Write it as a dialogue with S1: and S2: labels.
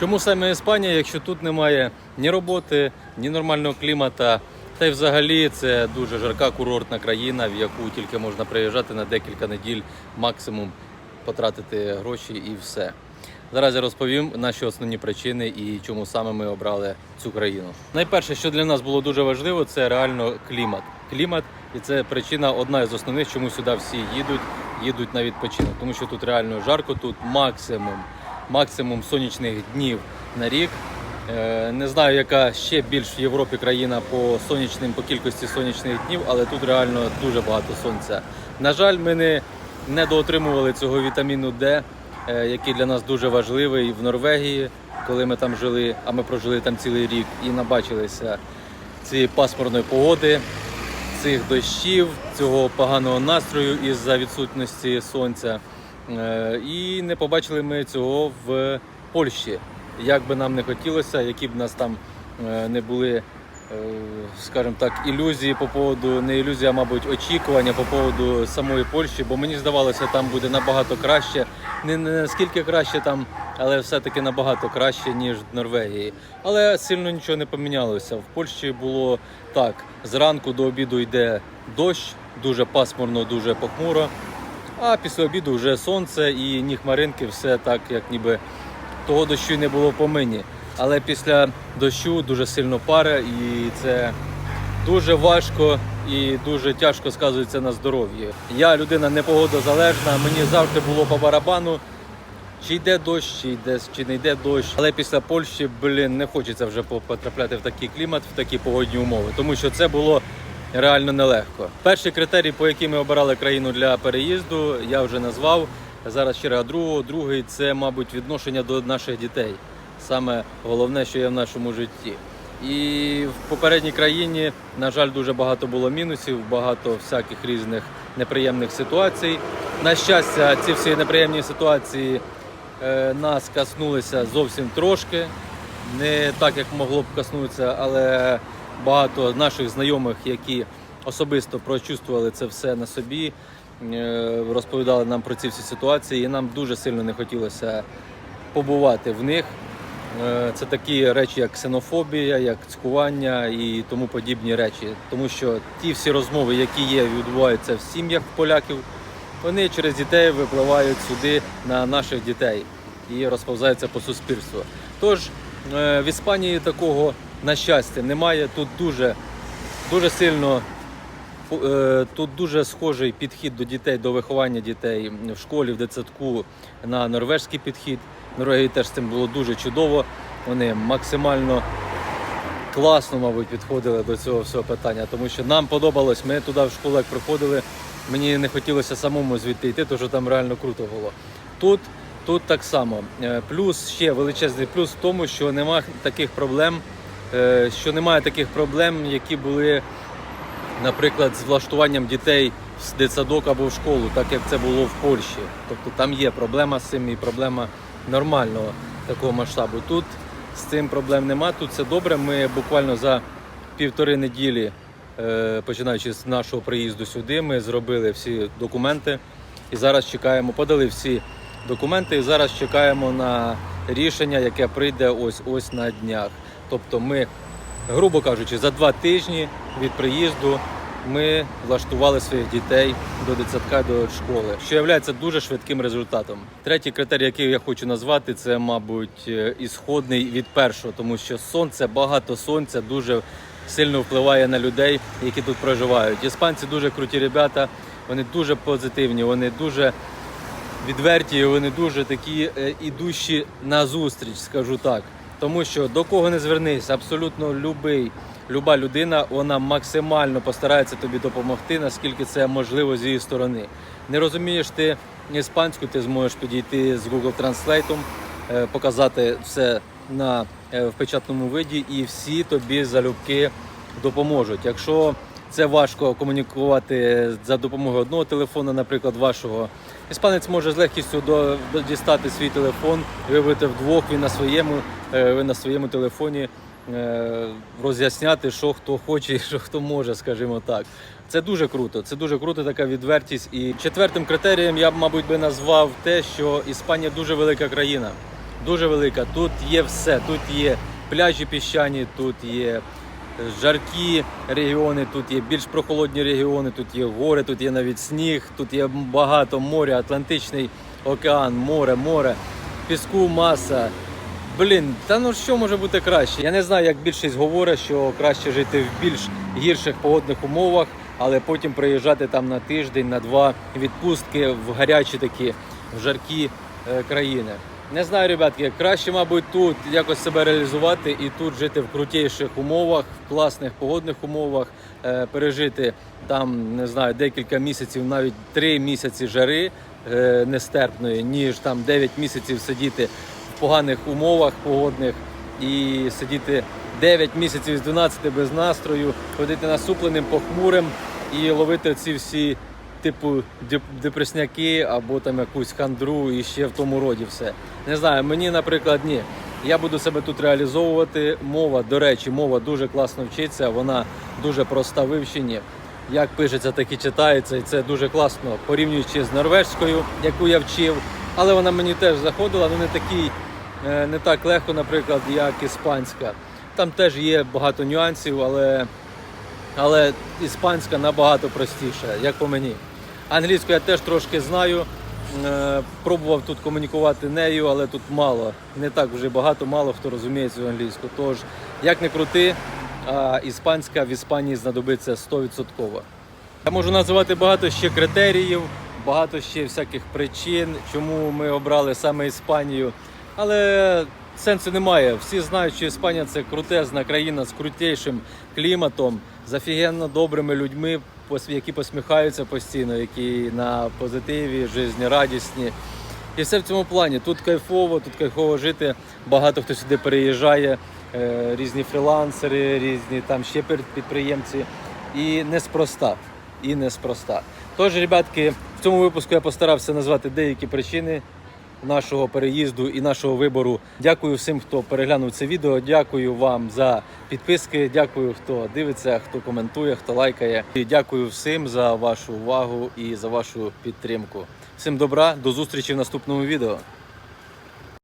S1: Чому саме Іспанія, якщо тут немає ні роботи, ні нормального клімата, та й взагалі це дуже жарка курортна країна, в яку тільки можна приїжджати на декілька неділь, максимум потратити гроші і все. Зараз я розповім наші основні причини і чому саме ми обрали цю країну. Найперше, що для нас було дуже важливо, це реально клімат. Клімат, і це причина одна з основних, чому сюди всі їдуть, їдуть на відпочинок. Тому що тут реально жарко, тут максимум, максимум сонячних днів на рік. Е, Не знаю, яка ще більш в Європі країна по сонячним, по кількості сонячних днів, але тут реально дуже багато сонця. На жаль, ми не, не доотримували цього вітаміну Д, е, який для нас дуже важливий в Норвегії, коли ми там жили, а ми прожили там цілий рік і набачилися цієї пасмурної погоди, цих дощів, цього поганого настрою із-за відсутності сонця. Е, І не побачили ми цього в Польщі. Як би нам не хотілося, які б нас там е, не були, е, скажімо так, ілюзії по поводу, не ілюзія, а мабуть, очікування по поводу самої Польщі, бо мені здавалося, там буде набагато краще. Не, не наскільки краще там, але все-таки набагато краще, ніж в Норвегії. Але сильно нічого не помінялося. В Польщі було так: зранку до обіду йде дощ, дуже пасмурно, дуже похмуро. А після обіду вже сонце і ні хмаринки, все так, як ніби того дощу не було по мені. Але після дощу дуже сильно пара, і це дуже важко і дуже тяжко сказується на здоров'ї. Я людина непогодозалежна, мені завжди було по барабану. Чи йде дощ, чи йде, чи не йде дощ. Але після Польщі, блін, не хочеться вже потрапляти в такий клімат, в такі погодні умови, тому що це було реально нелегко. Перший критерій, по яким ми обирали країну для переїзду, я вже назвав. Зараз раз другого. Другий це, мабуть, відношення до наших дітей. Саме головне, що є в нашому житті. І в попередній країні, на жаль, дуже багато було мінусів, багато всяких різних неприємних ситуацій. На щастя, ці всі неприємні ситуації е, нас коснулися зовсім трошки. Не так, як могло б коснутися, але багато наших знайомих, які особисто прочувствували це все на собі, е, розповідали нам про ці всі ситуації, і нам дуже сильно не хотілося побувати в них. Е, Це такі речі, як ксенофобія, як цькування і тому подібні речі. Тому що ті всі розмови, які є, відбуваються в сім'ях поляків, вони через дітей випливають сюди на наших дітей і розповзаються по суспільству. Тож е, в Іспанії такого на щастя немає. Тут дуже, дуже сильно е, тут дуже схожий підхід до дітей, до виховання дітей в школі, в дитсадку на норвежський підхід. Норвегії теж з цим було дуже чудово. Вони максимально класно, мабуть, підходили до цього всього питання, тому що нам подобалось, ми туди в школу як приходили, мені не хотілося самому звідти йти, тому що там реально круто було. Тут, тут так само. Е, Плюс ще величезний плюс в тому, що немає таких проблем, що немає таких проблем, які були, наприклад, з влаштуванням дітей в дитсадок або в школу, так як це було в Польщі. Тобто там є проблема з цим і проблема нормального такого масштабу. Тут з цим проблем нема. Тут все добре. Ми буквально за півтори неділі, е, починаючи з нашого приїзду сюди, ми зробили всі документи і зараз чекаємо, подали всі документи і зараз чекаємо на рішення, яке прийде ось ось на днях. Тобто ми, грубо кажучи, за два тижні від приїзду ми влаштували своїх дітей до дитсадка, до школи, що є дуже швидким результатом. Третій критерій, який я хочу назвати, це, мабуть, е, ісходний від першого, тому що сонце, багато сонця дуже сильно впливає на людей, які тут проживають. Іспанці дуже круті ребята, вони дуже позитивні, вони дуже відверті, вони дуже такі е, ідущі на зустріч, скажу так. Тому що до кого не звернись, абсолютно любий, люба людина, вона максимально постарається тобі допомогти, наскільки це можливо з її сторони. Не розумієш ти іспанську, ти зможеш підійти з Google Translate, е, показати все на е, в печатному виді, і всі тобі залюбки допоможуть. Якщо це важко комунікувати за допомогою одного телефону, наприклад, вашого. Іспанець може з легкістю дістати свій телефон, вибрати вдвох, він на своєму, е, ви на своєму телефоні е, роз'ясняти, що хто хоче і що хто може, скажімо так. Це дуже круто. Це дуже круто, така відвертість. І четвертим критерієм я б, мабуть, би назвав те, що Іспанія дуже велика країна. дуже велика. Тут є все. Тут є пляжі піщані, тут є жаркі регіони, тут є більш прохолодні регіони, тут є гори, тут є навіть сніг, тут є багато моря, Атлантичний океан, море, море, піску маса. Блін, та ну що може бути краще? Я не знаю, як більшість говорить, що краще жити в більш гірших погодних умовах, але потім приїжджати там на тиждень, на два відпустки в гарячі такі, в жаркі е, країни. Не знаю, ребятки, краще, мабуть, тут якось себе реалізувати і тут жити в крутіших умовах, в класних погодних умовах, е, пережити там, не знаю, декілька місяців, навіть три місяці жари е, нестерпної, ніж там 9 місяців сидіти в поганих умовах погодних і сидіти 9 місяців з 12 без настрою, ходити насупленим, похмурим і ловити ці всі типу депресняки або там якусь хандру і ще в тому роді все. Не знаю, мені, наприклад, ні. Я буду себе тут реалізовувати. Мова, до речі, мова дуже класно вчиться, вона дуже проста в вивченні. Як пишеться, так і читається, і це дуже класно, порівнюючи з норвежською, яку я вчив. Але вона мені теж заходила, ну не такий, е, не так легко, наприклад, як іспанська. Там теж є багато нюансів, але але іспанська набагато простіша, як по мені. Англійську я теж трошки знаю. Е, Пробував тут комунікувати нею, але тут мало. Не так вже багато, мало хто розуміє цю англійську. Тож, як не крути, а іспанська в Іспанії знадобиться 100%. Я можу називати багато ще критеріїв, багато ще всяких причин, чому ми обрали саме Іспанію. Але сенсу немає. Всі знають, що Іспанія це крутезна країна з крутейшим кліматом, з офігенно добрими людьми, які посміхаються постійно, які на позитиві, жизнерадісні. І все в цьому плані. Тут кайфово, тут кайфово жити. Багато хто сюди переїжджає, е, різні фрілансери, різні там ще підприємці. І неспроста. І неспроста. Тож, ребятки, в цьому випуску я постарався назвати деякі причини нашого переїзду і нашого вибору. Дякую всім, хто переглянув це відео. Дякую вам за підписки. Дякую, хто дивиться, хто коментує, хто лайкає. І дякую всім за вашу увагу і за вашу підтримку. Всім добра, до зустрічі в наступному відео.